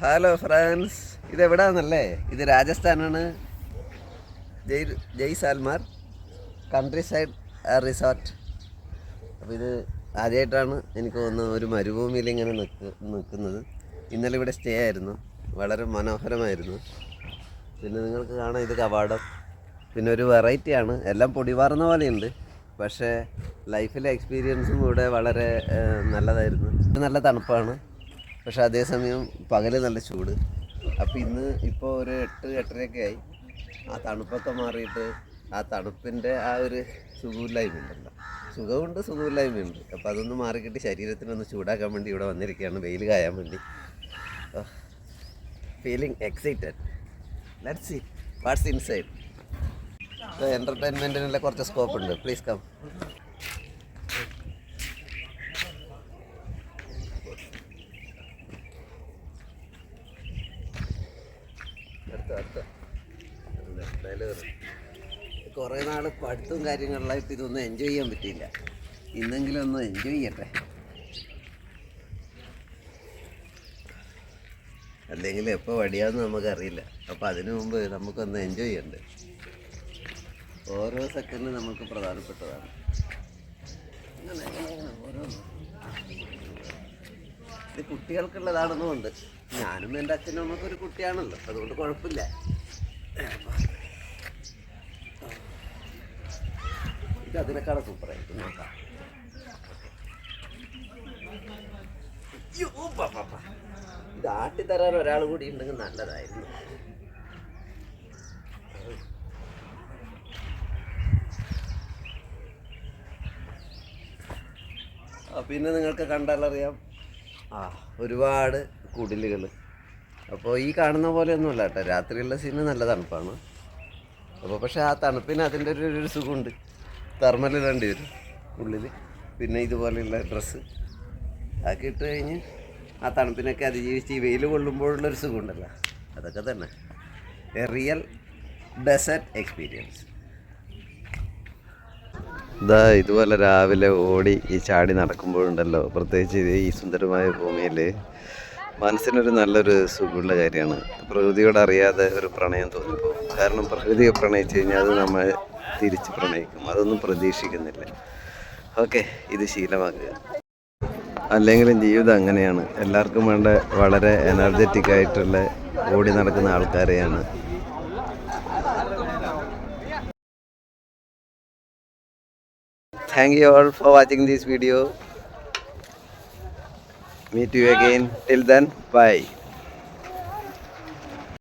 Hello friends ഇത് എവിടാന്നല്ലേ ഇത് രാജസ്ഥാനാണ്. Jai Jaisalmer. Countryside resort അപ്പോൾ ഇത് ആദ്യമായിട്ടാണ് എനിക്ക് തോന്നുന്നത് ഒരു മരുഭൂമിയിൽ ഇങ്ങനെ നിൽക്ക് നിൽക്കുന്നത് ഇന്നലെ ഇവിടെ സ്റ്റേ ആയിരുന്നു. വളരെ മനോഹരമായിരുന്നു. പിന്നെ നിങ്ങൾക്ക് കാണാം ഇത് കവാടം. പിന്നെ ഒരു വെറൈറ്റിയാണ് എല്ലാം പൊടിവാറുന്ന പോലെയുണ്ട്. പക്ഷേ ലൈഫിലെ എക്സ്പീരിയൻസും ഇവിടെ വളരെ നല്ലതായിരുന്നു. നല്ല തണുപ്പാണ്. പക്ഷേ അതേസമയം പകൽ നല്ല ചൂട്. അപ്പോൾ ഇന്ന് ഇപ്പോൾ ഒരു എട്ട് എട്ടരയൊക്കെ ആയി. ആ തണുപ്പൊക്കെ മാറിയിട്ട് ആ തണുപ്പിന്റെ ആ ഒരു സുഖമില്ലായ്മ ഉണ്ടല്ലോ സുഖമുണ്ട് സുഖമില്ലായ്മയുണ്ട്. അപ്പോൾ അതൊന്ന് മാറിക്കിട്ട് ശരീരത്തിനൊന്ന് ചൂടാക്കാൻ വേണ്ടി ഇവിടെ വന്നിരിക്കുകയാണ്. വെയിൽ കായാൻ വേണ്ടി. Feeling excited let see what's inside എന്റർടൈൻമെന്റിനുള്ള കുറച്ച് സ്കോപ്പ് ഉണ്ട്. പ്ലീസ് കം കുറേ നാൾ പഠിത്തവും കാര്യങ്ങളിലായിട്ട് ഇതൊന്നും എൻജോയ് ചെയ്യാൻ പറ്റിയില്ല. ഇന്നെങ്കിലും ഒന്ന് എൻജോയ് ചെയ്യട്ടെ. അല്ലെങ്കിൽ എപ്പോൾ വടിയാന്ന് നമുക്കറിയില്ല. അപ്പോൾ അതിനു മുമ്പ് നമുക്കൊന്ന് എൻജോയ് ചെയ്യണ്ടേ? ഓരോ സെക്കൻഡും നമുക്ക് പ്രധാനപ്പെട്ടതാണ്. ഓരോ ഇത് കുട്ടികൾക്കുള്ളതാണെന്നുമുണ്ട്. ഞാനും എന്റെ അച്ഛനും അമ്മയ്ക്ക് ഒരു കുട്ടിയാണല്ലോ അതുകൊണ്ട് കുഴപ്പമില്ല. ഇത് അതിനേക്കാളും സൂപ്പറായിരിക്കും നോക്കാം. ഇത് ആട്ടി ആട്ടിത്തരാൻ ഒരാൾ കൂടി ഉണ്ടെങ്കിൽ നല്ലതായിരുന്നു. പിന്നെ നിങ്ങൾക്ക് കണ്ടാലറിയാം ആ ഒരുപാട് കുടിലുകൾ. അപ്പോൾ ഈ കാണുന്ന പോലെയൊന്നുമല്ല കേട്ടോ. രാത്രിയുള്ള സീന് നല്ല തണുപ്പാണ്. അപ്പോൾ പക്ഷേ ആ തണുപ്പിന് അതിന്റെ ഒരു ഒരു സുഖമുണ്ട്. തെർമലിടേണ്ടി വരും ഉള്ളിൽ പിന്നെ ഇതുപോലെയുള്ള ഡ്രസ്സ് അതൊക്കെ ഇട്ട് കഴിഞ്ഞ് ആ തണുപ്പിനൊക്കെ അതിജീവിച്ച് ഈ വെയിൽ കൊള്ളുമ്പോഴുള്ളൊരു സുഖമുണ്ടല്ലോ. അതൊക്കെ തന്നെ. എ റിയൽ ഡെസേർട്ട് എക്സ്പീരിയൻസ് ഇതാ ഇതുപോലെ രാവിലെ ഓടി ഈ ചാടി നടക്കുമ്പോഴുണ്ടല്ലോ. പ്രത്യേകിച്ച് ഈ സുന്ദരമായ ഭൂമിയിൽ മനസ്സിനൊരു നല്ലൊരു സുഖമുള്ള കാര്യമാണ്. പ്രകൃതിയോട് അറിയാതെ ഒരു പ്രണയം തോന്നിപ്പോൾ കാരണം പ്രകൃതിയെ പ്രണയിച്ചു കഴിഞ്ഞാൽ അത് നമ്മൾ തിരിച്ച് പ്രണയിക്കും. അതൊന്നും പ്രതീക്ഷിക്കുന്നില്ല. ഓക്കെ ഇത് ശീലമാക്കുക. അല്ലെങ്കിലും ജീവിതം അങ്ങനെയാണ്. എല്ലാവർക്കും വേണ്ട വളരെ എനർജറ്റിക് ആയിട്ടുള്ള ഓടി നടക്കുന്ന ആൾക്കാരെയാണ് thank you all for watching this video. Meet you again. Till then bye